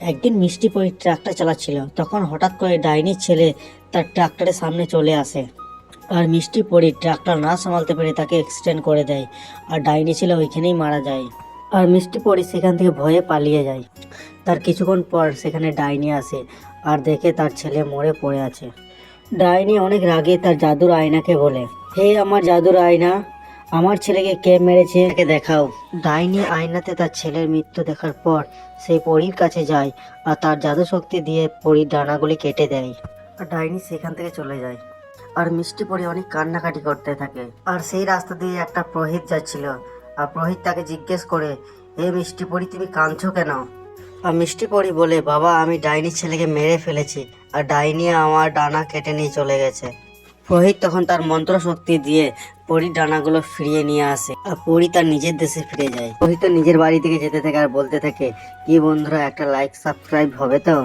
একদিন মিষ্টি পরি ট্রাকটা চালাচ্ছিল। তখন হঠাৎ করে ডাইনির ছেলে তার ট্রাক্টরের সামনে চলে আসে। আর মিষ্টি পরি ট্রাকটা না সামালতে পেরে তাকে এক্সিডেন্ট করে দেয়। আর ডাইনি ছেলে ওইখানেই মারা যায়। আর মিষ্টি পরি সেখান থেকে ভয়ে পালিয়ে যায়। তার কিছুক্ষণ পর সেখানে ডাইনি আসে আর দেখে তার ছেলে মরে পড়ে আছে। ডাইনি অনেক রাগে তার জাদুর আয়নাকে বলে, হে আমার জাদুর আয়না আমার ছেলেকে কে মেরেছে? একে দেখাও। ডাইনি আয়নাতে তার ছেলের মৃত্যু দেখার পর সেই পরীর কাছে যায় আর তার জাদু শক্তি দিয়ে পরীর ডানাগুলি কেটে দেয়। আর ডাইনি সেখান থেকে চলে যায়। আর মিষ্টি পরি অনেক কান্নাকাটি করতে থাকে। আর সেই রাস্তা দিয়ে একটা প্রহিত যাচ্ছিল। আর প্রহিত তাকে জিজ্ঞেস করে, হে মিষ্টি পরি, তুমি কাঁদছো কেন? আর মিষ্টি পরি বলে, বাবা, আমি ডাইনির ছেলেকে মেরে ফেলেছি। আর ডাইনি আমার ডানা কেটে নিয়ে চলে গেছে। প্রহিত তখন তার মন্ত্র শক্তি দিয়ে পরীর ডানাগুলো ফিরিয়ে নিয়ে আসে আর পরী তার নিজের দেশে ফিরে যায়। রোহিত নিজের বাড়ি থেকে যেতে থাকে আর বলতে থাকে, কি বন্ধুরা, একটা লাইক সাবস্ক্রাইব হবে তো?